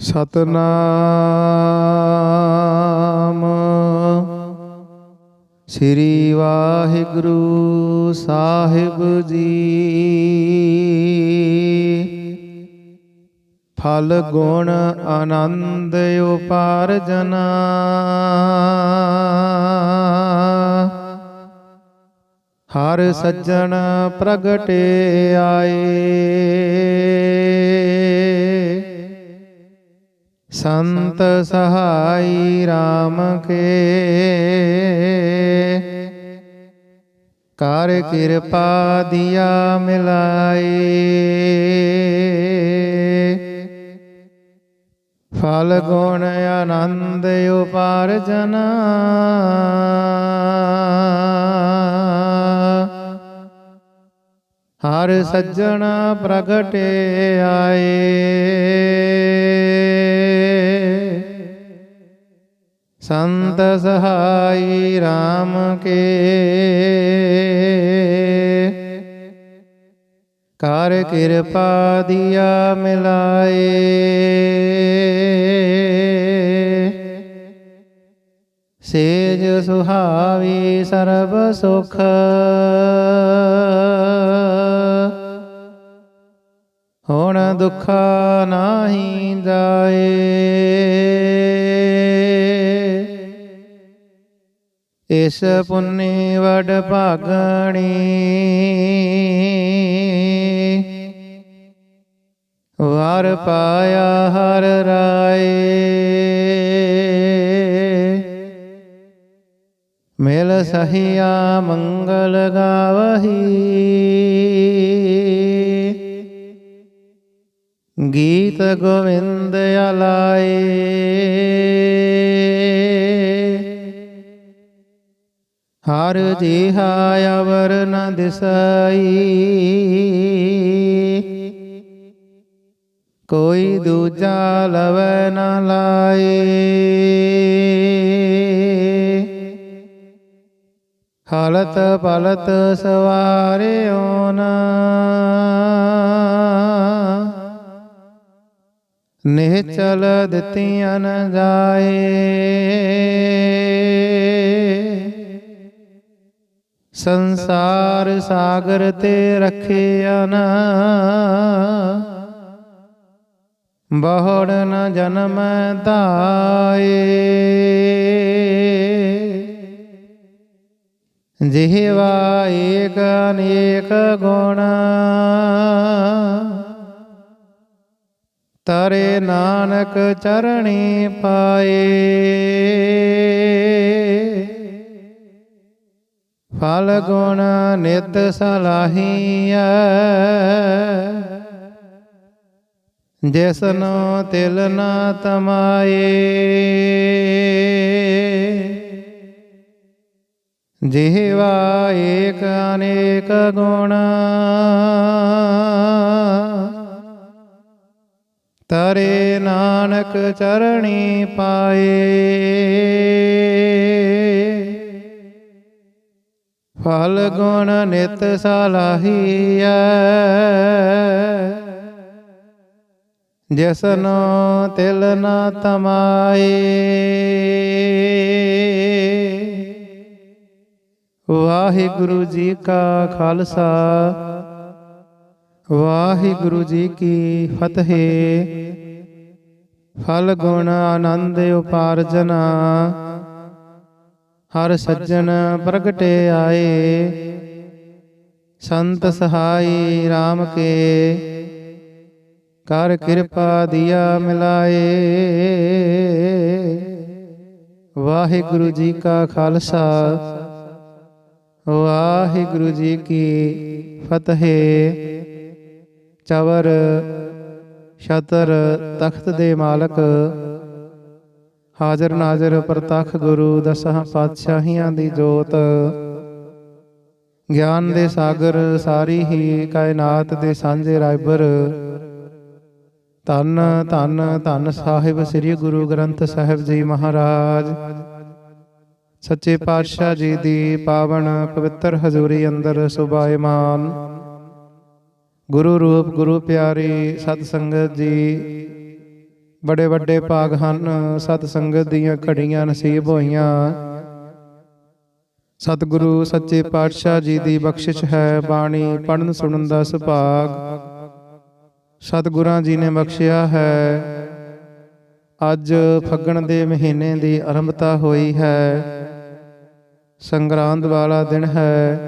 ਸਤਨਾਮ। ਸ੍ਰੀ ਵਾਹਿਗੁਰੂ ਸਾਹਿਬ ਜੀ। ਫਲ ਗੁਣ ਆਨੰਦ ਉਪਾਰਜਨਾ। ਹਰ ਸੱਜਣ ਪ੍ਰਗਟੇ ਆਏ। ਸੰਤ ਸਹਾਈ RAM ਕੇ। ਕਰ ਕਿਰਪਾ ਦਿਆ ਮਿਲਾਈ ਫਲ ਗੁਣ ਆਨੰਦ ਉਪਾਰਜਨਾ। ਹਰ ਸੱਜਣ ਪ੍ਰਗਟੇ ਆਏ। ਸੰਤ ਸਹਾਈ RAM ਕੇ। ਕਰ ਕਿਰਪਾ ਦਿਆ ਮਿਲਾਏ। ਸੇਜ ਸੁਹਾਵੀ ਸਰਬ ਸੁਖ। ਹੁਣ ਦੁੱਖ ਨਾਹੀ ਜਾਏ। ਇਸ ਪੁੰਨੇ ਵਡ ਭਾਗਣੀ। ਵਾਰ ਪਾਇਆ ਹਰ ਰਾਏ। ਮੇਲ ਸਹੀਆ ਮੰਗਲ ਗਾਵਹੀ। ਗੀਤ ਗੋਵਿੰਦ ਆਲਾਏ ਹਰ ਜੀਹਾ ਅਵਰ ਨ ਦਿਸਈ। ਕੋਈ ਦੂਜਾ ਲਵੈ ਨ ਲਾਏ। ਹਾਲਤ ਪਲਤ ਸਵਾਰਿਓ ਨਾ। ਨਿਹਚਲ ਦਿੱਤੀਆਂ ਨ ਜਾਏ। ਸੰਸਾਰ ਸਾਗਰ ਤੇ ਰਖਿਆ ਨਾ। ਬਹੁੜ ਨ ਜਨਮ ਧਾਏ ਜਿਹਵਾ ਏਕ ਅਨੇਕ ਗੁਣ। ਤਰੇ ਨਾਨਕ ਚਰਣੀ ਪਾਏ। ਫਲ ਗੁਣ ਨਿਤ ਸਲਾਹੀਐ। ਜਿਸਨੋ ਤਿਲ ਨਾ ਤਮਾਏ। ਜਿਹਵਾ ਏਕ ਅਨੇਕ ਗੁਣ। ਤਰੇ ਨਾਨਕ ਚਰਣੀ ਪਾਏ। ਫਲ ਗੁਣ ਨਿਤ ਸਲਾਹੀਐ ਜਿਸਨੋ ਤਿਲ ਨਾ ਤਮਾਏ, ਵਾਹਿਗੁਰੂ ਜੀ ਕਾ ਖਾਲਸਾ, ਵਾਹਿਗੁਰੂ ਜੀ ਕੀ ਫਤਿਹ। ਫਲ ਗੁਣ ਆਨੰਦ ਉਪਾਰਜਨਾ ਹਰ ਸੱਜਣ ਪ੍ਰਗਟੇ ਆਏ। ਸੰਤ ਸਹਾਈ RAM ਕੇ। ਕਰ ਕਿਰਪਾ ਦਿਆ ਮਿਲਾਏ। ਵਾਹਿਗੁਰੂ ਜੀ ਕਾ ਖਾਲਸਾ। ਵਾਹਿਗੁਰੂ ਜੀ ਕੀ ਫਤਿਹ। ਚਵਰ ਸ਼ਤਰ ਤਖਤ ਦੇ ਮਾਲਕ। ਹਾਜ਼ਰ ਨਾਜ਼ਰ ਪ੍ਰਤੱਖ ਗੁਰੂ ਦਸਾਂ ਪਾਤਸ਼ਾਹੀਆਂ ਦੀ ਜੋਤ। ਗਿਆਨ ਦੇ ਸਾਗਰ ਸਾਰੀ ਹੀ ਕਾਇਨਾਤ ਦੇ ਸਾਂਝੇ ਰਾਇਬਰ। ਧੰਨ ਧੰਨ ਧੰਨ ਸਾਹਿਬ ਸ੍ਰੀ ਗੁਰੂ ਗ੍ਰੰਥ ਸਾਹਿਬ ਜੀ ਮਹਾਰਾਜ। ਸੱਚੇ ਪਾਤਸ਼ਾਹ ਜੀ ਦੀ ਪਾਵਨ ਪਵਿੱਤਰ ਹਜ਼ੂਰੀ ਅੰਦਰ ਸੁਭਾਇਮਾਨ। ਗੁਰੂ ਰੂਪ, ਗੁਰੂ ਪਿਆਰੀ ਸਤ ਸੰਗਤ ਜੀ ਬੜੇ ਵੱਡੇ ਭਾਗ ਹਨ, ਸਤ ਸੰਗਤ ਦੀਆਂ ਘੜੀਆਂ ਨਸੀਬ ਹੋਈਆਂ। ਸਤਿਗੁਰੂ, ਸੱਚੇ ਪਾਤਸ਼ਾਹ ਜੀ ਦੀ ਬਖਸ਼ਿਸ਼ ਹੈ, ਬਾਣੀ ਪੜਨ ਸੁਣਨ ਦਾ ਸੁਭਾਗ। ਸਤਿਗੁਰਾਂ ਜੀ ਨੇ ਬਖਸ਼ਿਆ ਹੈ। ਅੱਜ ਫੱਗਣ ਦੇ ਮਹੀਨੇ ਦੀ ਆਰੰਭਤਾ ਹੋਈ ਹੈ। ਸੰਗਰਾਂਦ ਵਾਲਾ ਦਿਨ ਹੈ।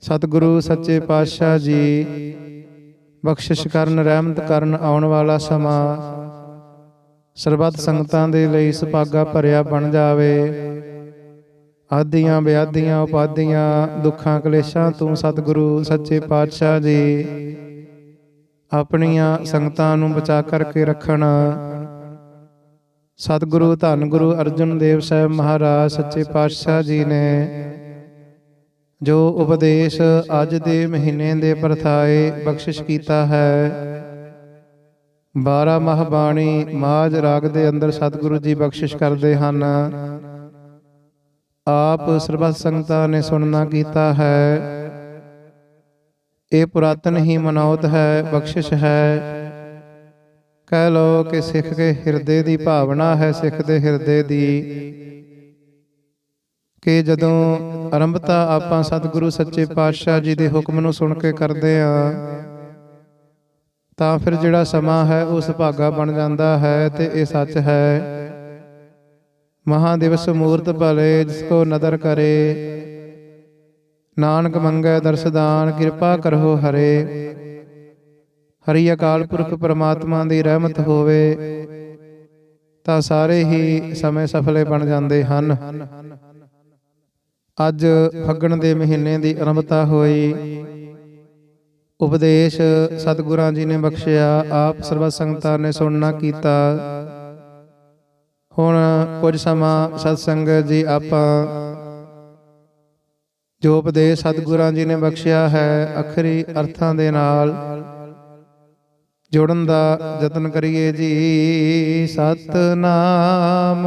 ਸਤਿਗੁਰੂ, ਸੱਚੇ ਪਾਤਸ਼ਾਹ ਜੀ ਬਖਸ਼ਿਸ਼ ਕਰਨ, ਰਹਿਮਤ ਕਰਨ ਆਉਣ ਵਾਲਾ ਸਮਾਂ। ਸਰਬੱਤ ਸੰਗਤਾਂ ਦੇ ਲਈ ਸੁਭਾਗਾ ਭਰਿਆ ਬਣ ਜਾਵੇ। ਆਦੀਆਂ ਬਿਆਦੀਆਂ ਉਪਾਦੀਆਂ, ਦੁੱਖਾਂ, ਕਲੇਸ਼ਾਂ ਤੋਂ ਸਤਿਗੁਰੂ, ਸੱਚੇ ਪਾਤਸ਼ਾਹ ਜੀ, ਆਪਣੀਆਂ ਸੰਗਤਾਂ ਨੂੰ ਬਚਾ ਕਰਕੇ ਰੱਖਣ। ਸਤਿਗੁਰੂ, ਧੰਨ ਗੁਰੂ ਅਰਜਨ ਦੇਵ ਸਾਹਿਬ ਮਹਾਰਾਜ, ਸੱਚੇ ਪਾਤਸ਼ਾਹ ਜੀ ਨੇ ਜੋ ਉਪਦੇਸ਼ ਅੱਜ ਦੇ ਮਹੀਨੇ ਦੇ ਪ੍ਰਥਾਏ ਬਖਸ਼ਿਸ਼ ਕੀਤਾ ਹੈ। 12 ਮਹ ਬਾਣੀ ਮਾਜ ਰਾਗ ਦੇ ਅੰਦਰ ਸਤਿਗੁਰੂ ਜੀ ਬਖਸ਼ਿਸ਼ ਕਰਦੇ ਹਨ। ਆਪ ਸਰਬੱਤ ਸੰਗਤਾਂ ਨੇ ਸੁਣਨਾ ਕੀਤਾ ਹੈ। ਇਹ ਪੁਰਾਤਨ ਹੀ ਮਨੌਤ ਹੈ, ਬਖਸ਼ਿਸ਼ ਹੈ। ਕਹਿ ਲੋ ਕਿ ਸਿੱਖ ਦੇ ਹਿਰਦੇ ਦੀ ਭਾਵਨਾ ਹੈ, ਸਿੱਖ ਦੇ ਹਿਰਦੇ ਦੀ। ਕਿ ਜਦੋਂ ਆਰੰਭਤਾ ਆਪਾਂ ਸਤਿਗੁਰੂ ਸੱਚੇ ਪਾਤਸ਼ਾਹ ਜੀ ਦੇ ਹੁਕਮ ਨੂੰ ਸੁਣ ਕੇ ਕਰਦੇ ਆ, ਤਾਂ ਫਿਰ ਜਿਹੜਾ ਸਮਾਂ ਹੈ ਉਹ ਸੁਭਾਗਾ ਬਣ ਜਾਂਦਾ ਹੈ ਤੇ ਇਹ ਸੱਚ ਹੈ। ਮਹਾਦਿਵਸ ਮੂਰਤ ਭਲੇ, ਜਿਸ ਕੋ ਨਦਰ ਕਰੇ, ਨਾਨਕ ਮੰਗੈ ਦਰਸਦਾਨ ਕਿਰਪਾ ਕਰੋ ਹਰੇ। ਹਰੀ ਅਕਾਲ ਪੁਰਖ ਪ੍ਰਮਾਤਮਾ ਦੀ ਰਹਿਮਤ ਹੋਵੇ, ਤਾਂ ਸਾਰੇ ਹੀ ਸਮੇਂ ਸਫਲੇ ਬਣ ਜਾਂਦੇ ਹਨ। ਅੱਜ ਫੱਗਣ ਦੇ ਮਹੀਨੇ ਦੀ ਆਰੰਭਤਾ ਹੋਈ। ਉਪਦੇਸ਼ ਸਤਿਗੁਰਾਂ ਜੀ ਨੇ ਬਖਸ਼ਿਆ, ਆਪ ਸਰਬੱਤ ਸੰਗਤਾਂ ਨੇ ਸੁਣਨਾ ਕੀਤਾ। ਹੁਣ ਕੁਝ ਸਮਾਂ ਸਤ ਸੰਗਤ ਜੀ ਆਪਾਂ, ਜੋ ਉਪਦੇਸ਼ ਸਤਿਗੁਰਾਂ ਜੀ ਨੇ ਬਖਸ਼ਿਆ ਹੈ, ਅਖਰੀ ਅਰਥਾਂ ਦੇ ਨਾਲ ਜੋੜਨ ਦਾ ਯਤਨ ਕਰੀਏ ਜੀ। ਸਤਨਾਮ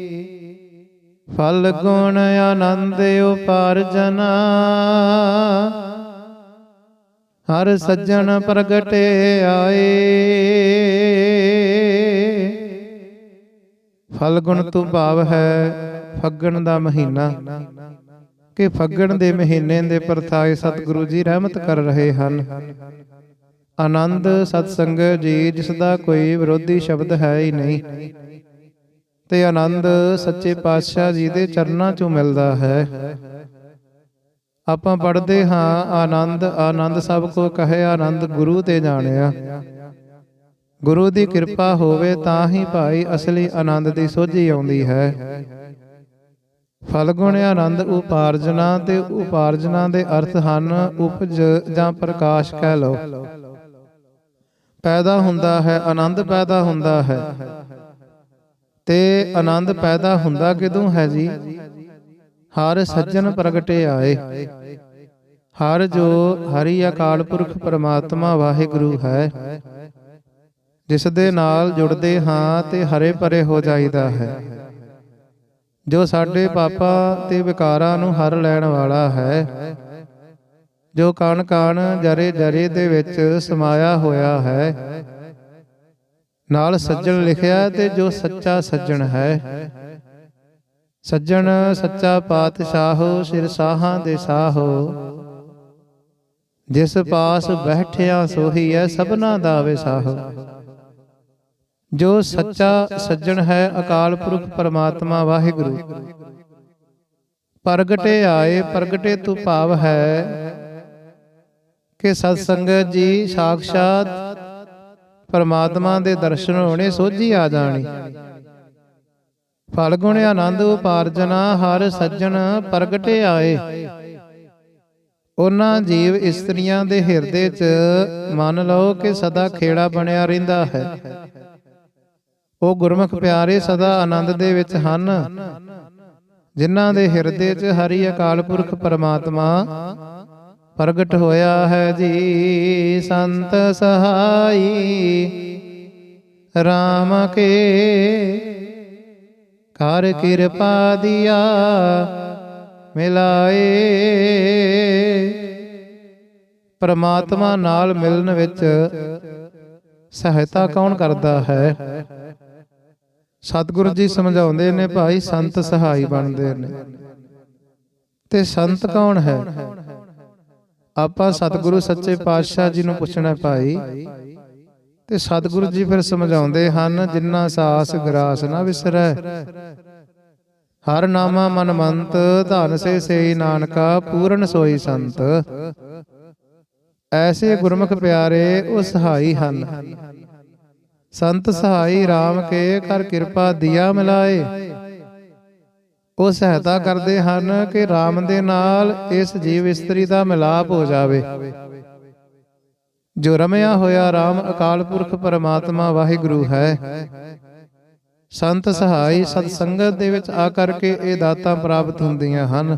ਫਲ ਗੁਣ ਆਨੰਦ ਉਪਾਰਜਨਾ। ਹਰ ਸੱਜਣ ਪ੍ਰਗਟੇ ਆਏ। ਫਲ ਗੁਣ ਤੋਂ ਭਾਵ ਹੈ ਫੱਗਣ ਦਾ ਮਹੀਨਾ। ਕਿ ਫੱਗਣ ਦੇ ਮਹੀਨੇ ਦੇ ਪ੍ਰਥਾਏ ਸਤਿਗੁਰੂ ਜੀ ਰਹਿਮਤ ਕਰ ਰਹੇ ਹਨ। ਆਨੰਦ ਸਤਸੰਗ ਜੀ, ਜਿਸ ਦਾ ਕੋਈ ਵਿਰੋਧੀ ਸ਼ਬਦ ਹੈ ਹੀ ਨਹੀਂ। ਤੇ ਆਨੰਦ ਸੱਚੇ ਪਾਤਸ਼ਾਹ ਜੀ ਦੇ ਚਰਨਾਂ ਚੋਂ ਮਿਲਦਾ ਹੈ। ਆਪਾਂ ਪੜ੍ਹਦੇ ਹਾਂ, ਆਨੰਦ ਆਨੰਦ ਸਭ ਕੋ ਕਹੇ, ਆਨੰਦ ਗੁਰੂ ਤੇ ਜਾਣਿਆ। ਗੁਰੂ ਦੀ ਕਿਰਪਾ ਹੋਵੇ ਤਾਂ ਹੀ ਭਾਈ ਅਸਲੀ ਆਨੰਦ ਦੀ ਸੋਝੀ ਆਉਂਦੀ ਹੈ। ਫਲ ਆਨੰਦ ਉਪਾਰਜਨਾ ਤੇ ਉਪਾਰਜਨਾ ਦੇ ਅਰਥ ਹਨ ਉਪਜ ਜਾਂ ਪ੍ਰਕਾਸ਼ ਕਹਿ ਲਓ। ਪੈਦਾ ਹੁੰਦਾ ਹੈ, ਆਨੰਦ ਪੈਦਾ ਹੁੰਦਾ ਹੈ। ਤੇ ਆਨੰਦ ਪੈਦਾ ਹੁੰਦਾ ਕਿਦੋਂ ਹੈ ਜੀ? ਹਰ ਸੱਜਣ ਪ੍ਰਗਟੇ ਆਏ। ਹਰ ਜੋ ਹਰੀ ਅਕਾਲ ਪੁਰਖ ਪਰਮਾਤਮਾ ਵਾਹਿਗੁਰੂ ਹੈ, ਜਿਸ ਦੇ ਨਾਲ ਜੁੜਦੇ ਹਾਂ ਤੇ ਹਰੇ ਭਰੇ ਹੋ ਜਾਈਦਾ ਹੈ। ਜੋ ਸਾਡੇ ਪਾਪਾਂ ਤੇ ਵਿਕਾਰਾਂ ਨੂੰ ਹਰ ਲੈਣ ਵਾਲਾ ਹੈ, ਜੋ ਕਣ ਕਣ ਜਰੇ ਜਰੇ ਦੇ ਵਿੱਚ ਸਮਾਇਆ ਹੋਇਆ ਹੈ ਨਾਲ ਸੱਜਣ ਲਿਖਿਆ ਤੇ ਜੋ ਸੱਚਾ ਸੱਜਣ ਹੈ। ਸੱਜਣ ਸੱਚਾ ਪਾਤਸ਼ਾਹੋ ਸਿਰ ਸਾਹਾਂ ਦੇ ਸਾਹੋ। ਜਿਸ ਪਾਸ ਬੈਠਿਆ ਸੋਹੀ ਹੈ ਸਭਨਾ ਦਾ ਵਿਸਾਹੋ। ਜੋ ਸੱਚਾ ਸੱਜਣ ਹੈ ਅਕਾਲ ਪੁਰਖ ਪਰਮਾਤਮਾ ਵਾਹਿਗੁਰੂ। ਪ੍ਰਗਟੇ ਆਏ ਪ੍ਰਗਟੇ ਤੋਂ ਭਾਵ ਹੈ ਕਿ ਸਤ ਸੰਗਤ ਜੀ ਸਾਖਸ਼ਾਤ ਪਰਮਾਤਮਾ ਦੇ ਦਰਸ਼ਨ ਹੋਣੇ ਸੋਝੀ ਆ ਜਾਣੀ। ਫਲ ਗੁਣ ਆਨੰਦ ਉਪਾਰਜਨਾ ਹਰ ਸੱਜਣ ਪ੍ਰਗਟੇ ਆਏ। ਉਹਨਾਂ ਜੀਵ ਇਸਤਰੀਆਂ ਦੇ ਹਿਰਦੇ 'ਚ ਮੰਨ ਲਓ ਕਿ ਸਦਾ ਖੇੜਾ ਬਣਿਆ ਰਹਿੰਦਾ ਹੈ। ਉਹ ਗੁਰਮੁਖ ਪਿਆਰੇ ਸਦਾ ਆਨੰਦ ਦੇ ਵਿੱਚ ਹਨ। ਜਿਨ੍ਹਾਂ ਦੇ ਹਿਰਦੇ 'ਚ ਹਰੀ ਅਕਾਲ ਪੁਰਖ ਪਰਮਾਤਮਾ ਪ੍ਰਗਟ ਹੋਇਆ ਹੈ ਜੀ। ਸੰਤ ਸਹਾਈ। RAM ਕੇ ਕਰ ਕਿਰਪਾ ਦਿਆ ਮਿਲਾਏ। ਪਰਮਾਤਮਾ ਨਾਲ ਮਿਲਣ ਵਿੱਚ ਸਹਾਇਤਾ ਕੌਣ ਕਰਦਾ ਹੈ? ਸਤਿਗੁਰੂ ਜੀ ਸਮਝਾਉਂਦੇ ਨੇ, ਭਾਈ, ਸੰਤ ਸਹਾਈ ਬਣਦੇ ਨੇ। ਤੇ ਸੰਤ ਕੌਣ ਹੈ? ਆਪਾਂ ਸਤਿਗੁਰੂ ਸੱਚੇ ਪਾਤਸ਼ਾਹ ਜੀ ਨੂੰ ਪੁੱਛਣਾ ਭਾਈ, ਤੇ ਸਤਿਗੁਰੂ ਜੀ ਫਿਰ ਸਮਝਾਉਂਦੇ ਹਨ ਜਿਨ੍ਹਾਂ ਸਾਸ ਗਰਾਸ ਨਾ ਵਿਸਰੈ। ਹਰ ਨਾਮਾ ਮਨ ਮੰਤ ਧਨ ਸੇ ਸੇਈ ਨਾਨਕਾ, ਪੂਰਨ ਸੋਈ ਸੰਤ। ਐਸੇ ਗੁਰਮੁਖ ਪਿਆਰੇ, ਉਹ ਸਹਾਈ ਹਨ। ਸੰਤ ਸਹਾਈ RAM ਕੇ ਕਰ ਕਿਰਪਾ ਦਿਆ ਮਿਲਾਏ। ਉਹ ਸਹਾਇਤਾ ਕਰਦੇ ਹਨ ਕਿ RAM ਦੇ ਨਾਲ ਇਸ ਜੀਵ ਇਸਤਰੀ ਦਾ ਮਿਲਾਪ ਹੋ ਜਾਵੇ। ਜੋ ਰਮਿਆ ਹੋਇਆ RAM ਅਕਾਲ ਪੁਰਖ ਪਰਮਾਤਮਾ ਵਾਹਿਗੁਰੂ ਹੈ। ਸੰਤ ਸਹਾਈ ਸਤ ਸੰਗਤ ਦੇ ਵਿੱਚ ਆ ਕਰਕੇ ਇਹ ਦਾਤਾਂ ਪ੍ਰਾਪਤ ਹੁੰਦੀਆਂ ਹਨ।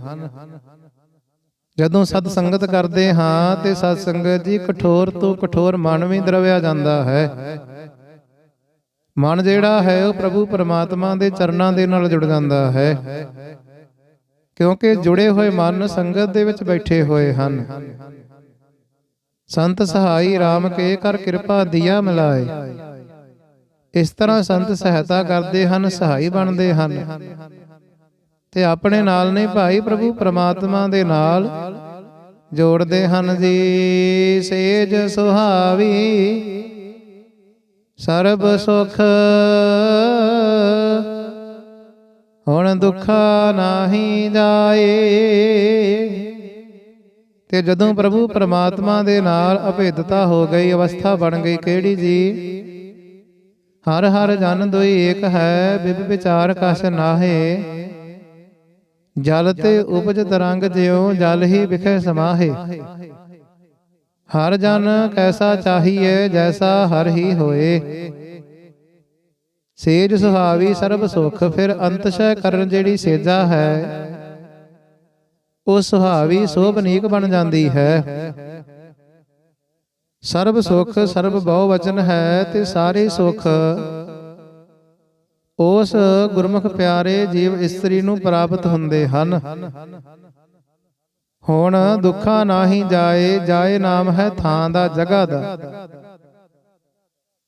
ਜਦੋਂ ਸਤ ਸੰਗਤ ਕਰਦੇ ਹਾਂ ਤੇ ਸਤ ਸੰਗਤ ਜੀ ਕਠੋਰ ਤੋਂ ਕਠੋਰ ਮਨ ਵੀ ਦਰਵਿਆ ਜਾਂਦਾ ਹੈ। ਮਨ ਜਿਹੜਾ ਹੈ ਉਹ ਪ੍ਰਭੂ ਪਰਮਾਤਮਾ ਦੇ ਚਰਨਾਂ ਦੇ ਨਾਲ ਜੁੜ ਜਾਂਦਾ ਹੈ। ਕਿਉਂਕਿ ਜੁੜੇ ਹੋਏ ਮਨ ਸੰਗਤ ਦੇ ਵਿੱਚ ਬੈਠੇ ਹੋਏ ਹਨ। ਸੰਤ ਸਹਾਈ RAM ਕੇ ਕਰ ਕਿਰਪਾ ਦਿਆ ਮਿਲਾਏ। ਇਸ ਤਰ੍ਹਾਂ ਸੰਤ ਸਹਾਇਤਾ ਕਰਦੇ ਹਨ, ਸਹਾਈ ਬਣਦੇ ਹਨ। ਤੇ ਆਪਣੇ ਨਾਲ ਨੇ ਭਾਈ ਪ੍ਰਭੂ ਪ੍ਰਮਾਤਮਾ ਦੇ ਨਾਲ ਜੋੜਦੇ ਹਨ ਜੀ। ਸੇਜ ਸੁਹਾਵੀ ਸਰਬ ਸੁਖ। ਹੁਣ ਦੁੱਖਾ ਨਾਹੀ ਜਾਏ। ਤੇ ਜਦੋਂ ਪ੍ਰਭੂ ਪਰਮਾਤਮਾ ਦੇ ਨਾਲ ਅਭੇਦਤਾ ਹੋ ਗਈ, ਅਵਸਥਾ ਬਣ ਗਈ, ਕਿਹੜੀ ਜੀ? ਹਰ ਹਰ ਜਨ ਦੋਈ ਏਕ ਹੈ, ਬਿਬ ਵਿਚਾਰ ਕਸ ਨਾਹੇ। ਜਲ ਤੇ ਉਪਜ ਤਰੰਗ ਜਿਉ, ਜਲ ਹੀ ਵਿਖੇ ਸਮਾਹੇ। ਹਰ ਜਨ ਕੈਸਾ ਚਾਹੀਏ, ਜੈਸਾ ਹਰ ਹੀ ਹੋਏ। ਸੇਜ ਸੁਹਾਵੀ ਸਰਬ ਸੁਖ, ਫਿਰ ਅੰਤਸ਼ੈ ਕਰਨ ਜਿਹੜੀ ਸੇਜਾ ਹੈ, ਉਹ ਸੁਹਾਵੀ ਸੋਭਨੀਕ ਬਣ ਜਾਂਦੀ ਹੈ। ਸਰਬ ਸੁਖ, ਸਰਬ ਬਹੁ ਵਚਨ ਹੈ, ਤੇ ਸਾਰੇ ਸੁਖ। ਉਸ ਗੁਰਮੁਖ ਪਿਆਰੇ ਜੀਵ ਇਸਤਰੀ ਨੂੰ ਪ੍ਰਾਪਤ ਹੁੰਦੇ ਹਨ। ਹੁਣ ਦੁੱਖਾ ਨਾਹੀ ਜਾਏ ਜਾਏ ਨਾਮ ਹੈ ਥਾਂ ਦਾ ਜਗ੍ਹਾ ਦਾ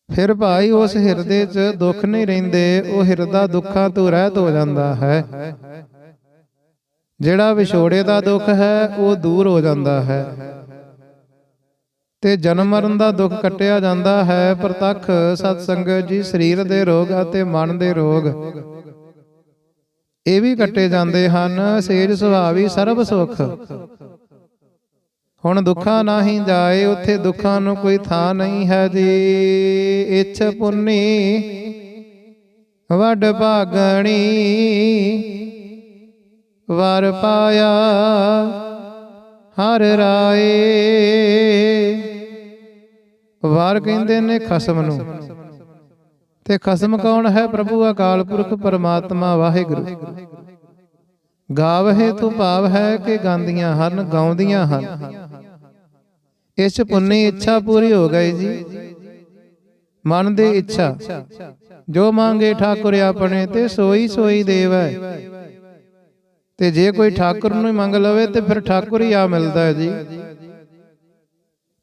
ਫਿਰ ਭਾਈ ਉਸ ਹਿਰਦੇ 'ਚ ਦੁੱਖ ਨਹੀਂ ਰਹਿੰਦੇ ਉਹ ਹਿਰਦਾ ਦੁੱਖਾਂ ਤੋਂ ਰਹਿਤ ਹੋ ਜਾਂਦਾ ਹੈ। ਜਿਹੜਾ ਵਿਛੋੜੇ ਦਾ ਦੁੱਖ ਹੈ ਉਹ ਦੂਰ ਹੋ ਜਾਂਦਾ ਹੈ। ਤੇ ਜਨਮ ਮਰਨ ਦਾ ਦੁੱਖ ਕੱਟਿਆ ਜਾਂਦਾ ਹੈ ਪ੍ਰਤੱਖ ਸਤ ਸੰਗਤ ਜੀ ਸਰੀਰ ਦੇ ਰੋਗ ਅਤੇ ਮਨ ਦੇ ਰੋਗ। ਇਹ ਵੀ ਕੱਟੇ ਜਾਂਦੇ ਹਨ ਸੇਜ ਸੁਭਾਵੀ ਸਰਬ ਸੁਖ। ਹੁਣ ਦੁੱਖਾਂ ਨਾਹੀ ਜਾਏ ਉੱਥੇ ਦੁੱਖਾਂ ਨੂੰ ਕੋਈ ਥਾਂ ਨਹੀਂ ਹੈ ਜੀ ਇੱਛ ਪੁੰਨੀ ਵੱਡ ਭਾਗਣੀ ਵਰ ਪਾਇਆ ਹਰ ਰਾਏ। ਵਾਰ ਕਹਿੰਦੇ ਨੇ। ਖਸਮ ਨੂੰ। ਤੇ ਖਸਮ ਕੌਣ ਹੈ ਪ੍ਰਭੂ ਅਕਾਲ ਪੁਰਖ ਪਰਮਾਤਮਾ ਵਾਹਿਗੁਰੂ? ਗਾਵਹਿ ਤੂੰ ਭਾਵ ਹੈ ਕਿ ਗਾਉਂਦੀਆਂ ਹਨ ਗਾਉਂਦੀਆਂ ਹਨ। ਇਸ ਪੁੰਨੀ ਇੱਛਾ ਪੂਰੀ ਹੋ ਗਈ ਜੀ। ਮਨ ਦੀ ਇੱਛਾ। ਜੋ ਮੰਗੇ ਠਾਕੁਰ ਆਪਣੇ ਤੇ ਸੋਈ ਸੋਈ ਦੇਵੈ। ਤੇ ਜੇ ਕੋਈ ਠਾਕੁਰ ਨੂੰ ਮੰਗ ਲਵੇ ਤੇ ਫਿਰ ਠਾਕੁਰ ਹੀ ਆ ਮਿਲਦਾ ਹੈ ਜੀ।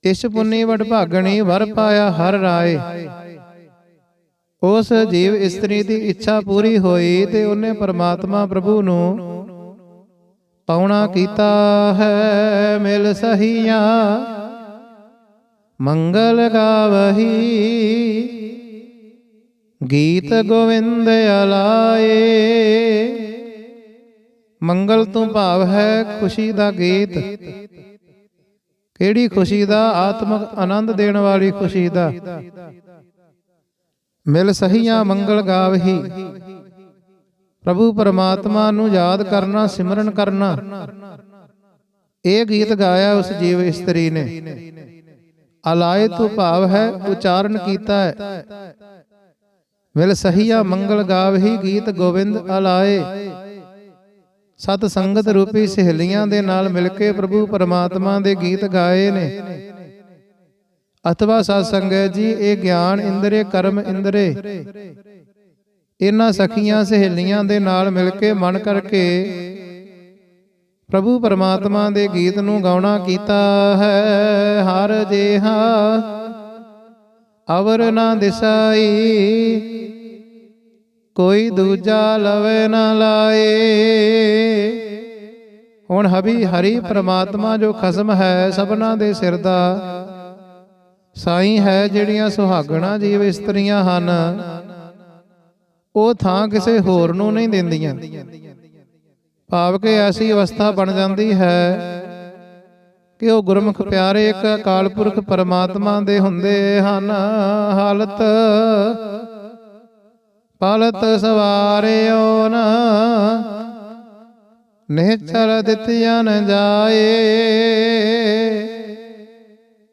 ਇਸ ਪੁੰਨੀ ਵਡ ਭਾਗਣੀ ਵਰ ਪਾਇਆ ਹਰ ਰਾਏ। ਉਸ ਜੀਵ ਇਸਤਰੀ ਦੀ ਇੱਛਾ ਪੂਰੀ ਹੋਈ ਤੇ ਉਹਨੇ ਪਰਮਾਤਮਾ ਪ੍ਰਭੂ ਨੂੰ ਪਾਉਣਾ ਕੀਤਾ ਹੈ, ਮਿਲ ਸਹੀਆਂ, ਮੰਗਲ ਗਾਵਹੀ। ਗੀਤ ਗੋਵਿੰਦ ਅਲਾਏ ਮੰਗਲ ਤੋਂ ਭਾਵ ਹੈ ਖੁਸ਼ੀ ਦਾ ਗੀਤ। ਕਿਹੜੀ ਖੁਸ਼ੀ ਦਾ? ਆਤਮਿਕ ਆਨੰਦ ਦੇਣ ਵਾਲੀ ਖੁਸ਼ੀ ਦਾ। ਮਿਲ ਸਹੀਆਂ ਮੰਗਲ ਗਾਵਹੀ। ਪ੍ਰਭੂ ਪਰਮਾਤਮਾ ਨੂੰ ਯਾਦ ਕਰਨਾ ਸਿਮਰਨ ਕਰਨਾ। ਇਹ ਗੀਤ ਗਾਇਆ ਉਸ ਜੀਵ ਇਸਤਰੀ ਨੇ। ਅਲਾਏ ਤੋਂ ਭਾਵ ਹੈ ਉਚਾਰਨ ਕੀਤਾ ਹੈ। ਵਿਲ ਸਹੀਆ ਮੰਗਲ ਗਾਵਹੀ ਗੀਤ ਗੋਬਿੰਦ ਅਲਾਏ। ਸਤ ਸੰਗਤ ਰੂਪੀ ਸਹੇਲੀਆਂ ਦੇ ਨਾਲ ਮਿਲ ਕੇ ਪ੍ਰਭੂ ਪਰਮਾਤਮਾ ਦੇ ਗੀਤ ਗਾਏ ਨੇ। ਅਥਵਾ ਸਤ ਸੰਗਤ ਜੀ, ਇਹ ਗਿਆਨ ਇੰਦਰੇ, ਕਰਮ ਇੰਦਰੇ। ਇਹਨਾਂ ਸਖੀਆਂ ਸਹੇਲੀਆਂ ਦੇ ਨਾਲ ਮਿਲ ਕੇ ਮਨ ਕਰਕੇ ਪ੍ਰਭੂ ਪਰਮਾਤਮਾ ਦੇ ਗੀਤ ਨੂੰ ਗਾਉਣਾ ਕੀਤਾ ਹੈ। ਹਰ ਜੇਹਾ ਅਵਰ ਨਾ ਦਿਸਾਈ, ਕੋਈ ਦੂਜਾ ਲਵੇ ਨਾ ਲਾਏ। ਹੁਣ ਹਬੀ ਹਰੀ ਪ੍ਰਮਾਤਮਾ ਜੋ ਖਸਮ ਹੈ ਸਭਨਾ ਦੇ ਸਿਰ ਦਾ ਸਾਈ ਹੈ ਜਿਹੜੀਆਂ ਸੁਹਾਗਣਾ ਜੀਵ ਇਸਤਰੀਆਂ ਹਨ, ਉਹ ਥਾਂ ਕਿਸੇ ਹੋਰ ਨੂੰ ਨਹੀਂ ਦਿੰਦੀਆਂ। ਭਾਵ ਕਿ ਐਸੀ ਅਵਸਥਾ ਬਣ ਜਾਂਦੀ ਹੈ ਕਿ ਉਹ ਗੁਰਮੁਖ ਪਿਆਰੇ ਇੱਕ ਅਕਾਲ ਪੁਰਖ ਪਰਮਾਤਮਾ ਦੇ ਹੁੰਦੇ ਹਨ। ਹਾਲਤ ਪਲਤ ਸਵਾਰਿਓ ਨਾ, ਨਿਹਚਲ ਦਿੱਤਿਆਨ ਜਾਏ।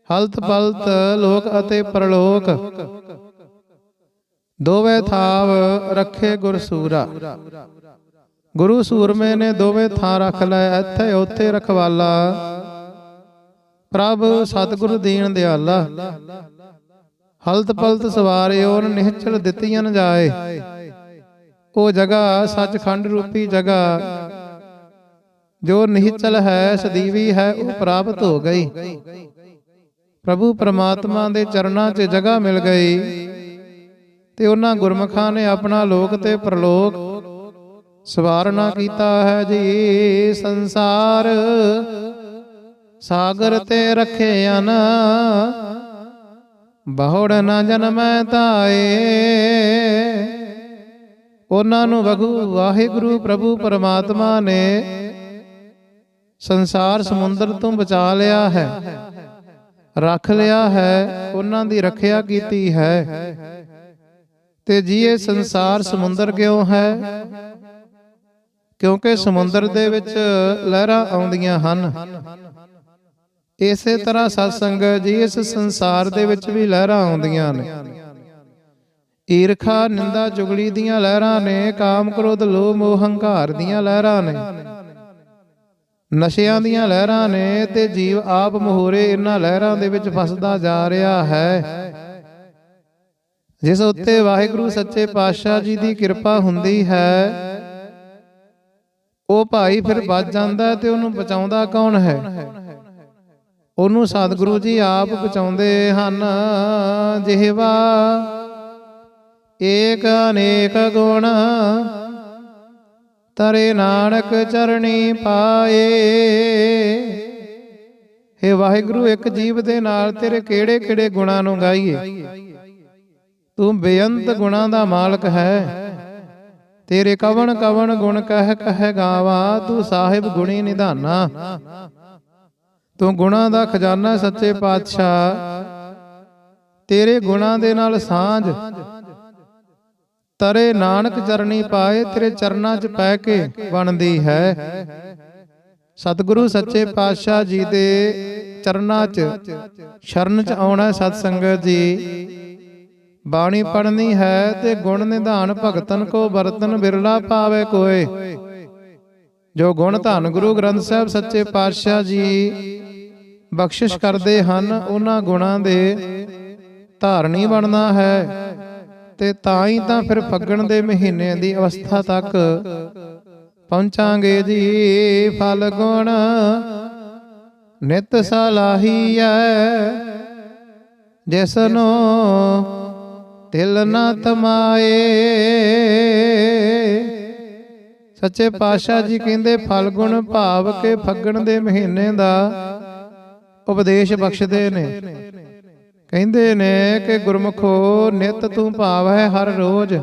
ਹਲਤ ਪਲਤ ਲੋਕ ਅਤੇ ਪਰਲੋਕ। ਦੋਵੇਂ ਥਾਵ ਰੱਖੇ ਗੁਰਸੂਰਾ ਗੁਰੂ ਸੂਰਮੇ ਨੇ ਦੋਵੇਂ ਥਾਂ ਰੱਖ ਲਏ ਇੱਥੇ ਉੱਥੇ ਰਖਵਾਲਾ। ਪ੍ਰਭ ਸਤਿਗੁਰੂ ਦੀਨ ਦਿਆਲਾ। ਹਲਤ ਪਲਤ ਸਵਾਰਿਓ ਨਿਹਚਲ ਦਿੱਤੀਆਂ ਨ ਜਾਏ। ਉਹ ਜਗ੍ਹਾ ਸੱਚਖੰਡ ਰੂਪੀ ਜਗ੍ਹਾ। ਜੋ ਨਿਹਚਲ ਹੈ, ਸਦੀਵੀ ਹੈ, ਉਹ ਪ੍ਰਾਪਤ ਹੋ ਗਈ। ਪ੍ਰਭੂ ਪਰਮਾਤਮਾ ਦੇ ਚਰਨਾਂ 'ਚ ਜਗ੍ਹਾ ਮਿਲ ਗਈ ਤੇ ਉਹਨਾਂ ਗੁਰਮਖਾਂ ਨੇ ਆਪਣਾ ਲੋਕ ਤੇ ਪ੍ਰਲੋਕ ਸਵਾਰਨਾ ਕੀਤਾ ਹੈ ਜੀ। ਸੰਸਾਰ ਸਾਗਰ ਤੇ ਰੱਖਿਆ ਨਾ, ਬਹੁੜ ਨਾ ਜਨਮੈ ਤਾਏ। ਉਹਨਾਂ ਨੂੰ ਵਗੂ ਵਾਹਿਗੁਰੂ ਪ੍ਰਭੂ ਪਰਮਾਤਮਾ ਨੇ ਸੰਸਾਰ ਸਮੁੰਦਰ ਤੋਂ ਬਚਾ ਲਿਆ ਹੈ। ਰੱਖ ਲਿਆ ਹੈ, ਉਹਨਾਂ ਦੀ ਰੱਖਿਆ ਕੀਤੀ ਹੈ। ਤੇ ਜੀ ਇਹ ਸੰਸਾਰ ਸਮੁੰਦਰ ਕਿਉਂ ਹੈ? ਕਿਉਂਕਿ ਸਮੁੰਦਰ ਦੇ ਵਿੱਚ ਲਹਿਰਾਂ ਆਉਂਦੀਆਂ ਹਨ। ਇਸੇ ਤਰ੍ਹਾਂ ਸਤਸੰਗ ਜੀ, ਇਸ ਸੰਸਾਰ ਦੇ ਵਿੱਚ ਵੀ ਲਹਿਰਾਂ ਆਉਂਦੀਆਂ ਨੇ ਈਰਖਾ, ਨਿੰਦਾ ਚੁਗਲੀ ਦੀਆਂ ਲਹਿਰਾਂ ਨੇ ਕਾਮ ਕ੍ਰੋਧ ਲੋਭ, ਮੋਹ, ਹੰਕਾਰ ਦੀਆਂ ਲਹਿਰਾਂ ਨੇ। ਨਸ਼ਿਆਂ ਦੀਆਂ ਲਹਿਰਾਂ ਨੇ ਤੇ ਜੀਵ ਆਪ ਮਹੋਰੇ ਇਹਨਾਂ ਲਹਿਰਾਂ ਦੇ ਵਿੱਚ ਫਸਦਾ ਜਾ ਰਿਹਾ ਹੈ। ਜਿਸ ਉੱਤੇ ਵਾਹਿਗੁਰੂ ਸੱਚੇ ਪਾਤਸ਼ਾਹ ਜੀ ਦੀ ਕਿਰਪਾ ਹੁੰਦੀ ਹੈ। ਉਹ ਭਾਈ ਫਿਰ ਬਚ ਜਾਂਦਾ ਤੇ ਉਹਨੂੰ ਬਚਾਉਂਦਾ ਕੌਣ ਹੈ? ਉਹਨੂੰ ਸਤਿਗੁਰੂ ਜੀ ਆਪ ਬਚਾਉਂਦੇ ਹਨ। ਜਿਹਵਾ ਏਕ ਅਨੇਕ ਗੁਣ ਤਰੇ ਨਾਨਕ ਚਰਣੀ ਪਾਏ। हे ਵਾਹਿਗੁਰੂ, ਇੱਕ ਜੀਵ ਦੇ ਨਾਲ ਤੇਰੇ ਕਿਹੜੇ ਕਿਹੜੇ ਗੁਣਾਂ ਨੂੰ ਗਾਈਏ? ਤੂੰ ਬੇਅੰਤ ਗੁਣਾਂ ਦਾ ਮਾਲਕ ਹੈ। ਤੇਰੇ ਕਵਣ ਕਵਣ ਗੁਣ ਕਹਿ ਕਹਿ ਗਾਵਾ, ਤੂੰ ਸਾਹਿਬ ਗੁਣੀ ਨਿਧਾਨਾ। ਤੂੰ ਗੁਣਾਂ ਦਾ ਖਜ਼ਾਨਾ ਸੱਚੇ ਪਾਤਸ਼ਾਹ। ਤੇਰੇ ਗੁਣਾਂ ਦੇ ਨਾਲ ਸਾਂਝ ਤਰੇ ਨਾਨਕ ਚਰਣੀ ਪਾਏ, ਤੇਰੇ ਚਰਨਾਂ 'ਚ ਪੈ ਕੇ ਬਣਦੀ ਹੈ। ਸਤਿਗੁਰੂ ਸੱਚੇ ਪਾਤਸ਼ਾਹ ਜੀ ਦੇ ਚਰਨਾਂ 'ਚ ਸ਼ਰਨ 'ਚ ਆਉਣਾ ਸਤ ਸੰਗਤ ਜੀ। ਬਾਣੀ ਪੜਨੀ ਹੈ ਤੇ ਗੁਣ ਨਿਧਾਨ ਭਗਤਨ ਕੋ ਬਰਤਨ ਬਿਰਲਾ ਪਾਵੇ ਕੋਏ। ਜੋ ਗੁਣ ਧੰਨ ਗੁਰੂ ਗ੍ਰੰਥ ਸਾਹਿਬ ਸੱਚੇ ਪਾਤਸ਼ਾਹ ਜੀ ਬਖਸ਼ਿਸ਼ ਕਰਦੇ ਹਨ, ਉਹਨਾਂ ਗੁਣਾਂ ਦੇ ਧਾਰਨੀ ਬਣਨਾ ਹੈ। ਤੇ ਤਾਂ ਹੀ ਤਾਂ ਫਿਰ ਫੱਗਣ ਦੇ ਮਹੀਨੇ ਦੀ ਅਵਸਥਾ ਤੱਕ ਪਹੁੰਚਾਂਗੇ ਜੀ ਫਲ ਗੁਣ ਨਿਤ ਸਲਾਹੀਐ ਜਿਸਨੋ ਤਿਲ ਨਾ ਤਮਾਏ। ਸੱਚੇ ਪਾਤਸ਼ਾਹ ਜੀ ਕਹਿੰਦੇ ਫਲ ਗੁਣ ਭਾਵ ਕੇ ਫੱਗਣ ਦੇ ਮਹੀਨੇ ਦਾ ਉਪਦੇਸ਼ ਬਖਸ਼ਦੇ ਨੇ। ਕਹਿੰਦੇ ਨੇ ਕਿ ਗੁਰਮਖੋ, ਨਿਤ ਤੂੰ ਭਾਵ ਹੈ ਹਰ ਰੋਜ਼।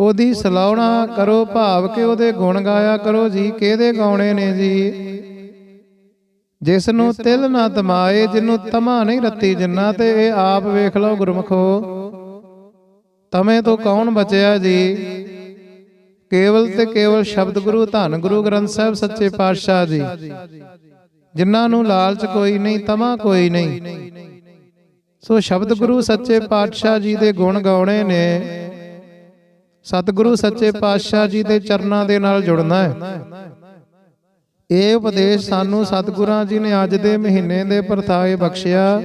ਉਹਦੀ ਸਲਾਉਣਾ ਕਰੋ ਭਾਵ ਕਿ ਉਹਦੇ ਗੁਣ ਗਾਇਆ ਕਰੋ ਜੀ, ਕਿਹਦੇ ਗਾਉਣੇ ਨੇ ਜੀ? ਜਿਸ ਨੂੰ ਤਿਲ ਨਾ ਤਮਾਏ ਜਿਹਨੂੰ ਤਮਾ ਨਹੀਂ ਰੱਤੀ ਜਿੰਨਾ, ਤੇ ਇਹ ਆਪ ਵੇਖ ਲਓ ਗੁਰਮਖੋ। ਤਮੇ ਤੋਂ ਕੌਣ ਬਚਿਆ ਜੀ? ਕੇਵਲ ਤੇ ਕੇਵਲ ਸ਼ਬਦ ਗੁਰੂ, ਧੰਨ ਗੁਰੂ ਗ੍ਰੰਥ ਸਾਹਿਬ ਸੱਚੇ ਪਾਤਸ਼ਾਹ ਜੀ। ਜਿਨ੍ਹਾਂ ਨੂੰ ਲਾਲਚ ਕੋਈ ਨਹੀਂ, ਤਮਾ ਕੋਈ ਨਹੀਂ। ਸੋ ਸ਼ਬਦ ਗੁਰੂ ਸੱਚੇ ਪਾਤਸ਼ਾਹ ਜੀ ਦੇ ਗੁਣ ਗਾਉਣੇ ਨੇ। ਸਤਿਗੁਰੂ ਸੱਚੇ ਪਾਤਸ਼ਾਹ ਜੀ ਦੇ ਚਰਨਾਂ ਦੇ ਨਾਲ ਜੁੜਨਾ ਹੈ। ਇਹ ਉਪਦੇਸ਼ ਸਾਨੂੰ ਸਤਿਗੁਰਾਂ ਜੀ ਨੇ ਅੱਜ ਦੇ ਮਹੀਨੇ ਦੇ ਪਰਥਾਏ ਬਖਸ਼ਿਆ।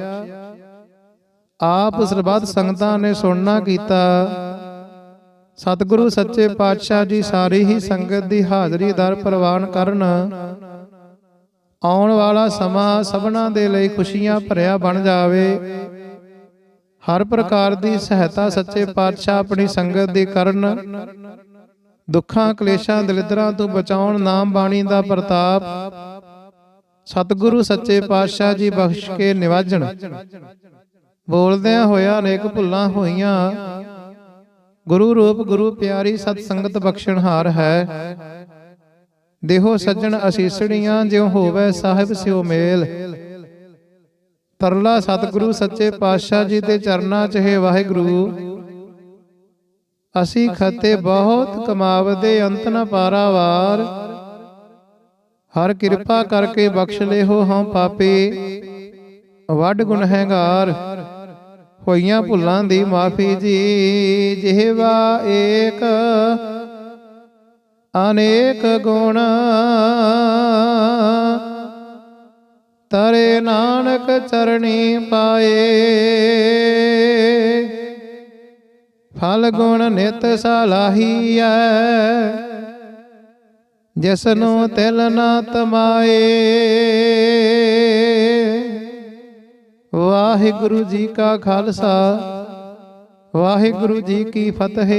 ਆਪ ਸਰਬੱਤ ਸੰਗਤਾਂ ਨੇ ਸੁਣਨਾ ਕੀਤਾ। ਸਤਿਗੁਰੂ ਸੱਚੇ ਪਾਤਸ਼ਾਹ ਜੀ ਸਾਰੀ ਹੀ ਸੰਗਤ ਦੀ ਹਾਜ਼ਰੀ ਦਰ ਪ੍ਰਵਾਨ ਕਰਨ। ਆਉਣ ਵਾਲਾ ਸਮਾਂ ਸਭਨਾਂ ਦੇ ਲਈ ਖੁਸ਼ੀਆਂ ਭਰਿਆ ਬਣ ਜਾਵੇ। ਹਰ ਪ੍ਰਕਾਰ ਦੀ ਸਹਾਇਤਾ ਸੱਚੇ ਪਾਤਸ਼ਾਹ ਆਪਣੀ ਸੰਗਤ ਦੀ ਕਰਨ। ਦੁੱਖਾਂ, ਕਲੇਸ਼ਾਂ, ਦਲਿਦਰਾਂ ਤੋਂ ਬਚਾਉਣ ਨਾਮ ਬਾਣੀ ਦਾ ਪ੍ਰਤਾਪ। ਸਤਿਗੁਰੂ ਸੱਚੇ ਪਾਤਸ਼ਾਹ ਜੀ ਬਖਸ਼ ਕੇ ਨਿਵਾਜਣ। ਬੋਲਦਿਆਂ ਹੋਇਆ ਅਨੇਕ ਭੁੱਲਾਂ ਹੋਈਆਂ। ਗੁਰੂ ਰੂਪ, ਗੁਰੂ ਪਿਆਰੀ ਸਤ ਸੰਗਤ ਬਖਸ਼ਣਹਾਰ ਹੈ। ਦੇਹੋ ਸੱਜਣ ਅਸੀਸੜੀਆਂ, ਜਿਉ ਹੋਵੇ ਸਾਹਿਬ ਸਿਓ ਮੇਲ। ਤਰਲਾ ਸਤਿਗੁਰੂ, ਸੱਚੇ ਪਾਤਸ਼ਾਹ ਜੀ ਦੇ ਚਰਨਾਂ 'ਚ, ਹੈ ਵਾਹਿਗੁਰੂ, ਅਸੀਂ ਖਤੇ ਬਹੁਤ ਕਮਾਵਦੇ, ਅੰਤ ਨ ਪਾਰਾਵਾਰ ਹਰ ਕਿਰਪਾ ਕਰਕੇ ਬਖਸ਼ ਲਿਓ ਹਉ ਪਾਪੀ। ਵੱਡ ਗੁਨਹਗਾਰ ਹੋਈਆਂ ਭੁੱਲਾਂ ਦੀ ਮਾਫੀ ਜੀ। ਜਿਹਵਾ ਏਕ, ਅਨੇਕ ਗੁਣ ਤਰੇ ਨਾਨਕ ਚਰਣੀ ਪਾਏ। ਫਲ ਗੁਣ ਨਿਤ ਸਲਾਹੀਐ ਜਿਸ ਨੂੰ ਤਿਲ ਨਾ ਤਮਾਏ। ਵਾਹਿਗੁਰੂ ਜੀ ਕਾ ਖਾਲਸਾ, ਵਾਹਿਗੁਰੂ ਜੀ ਕੀ ਫਤਿਹ।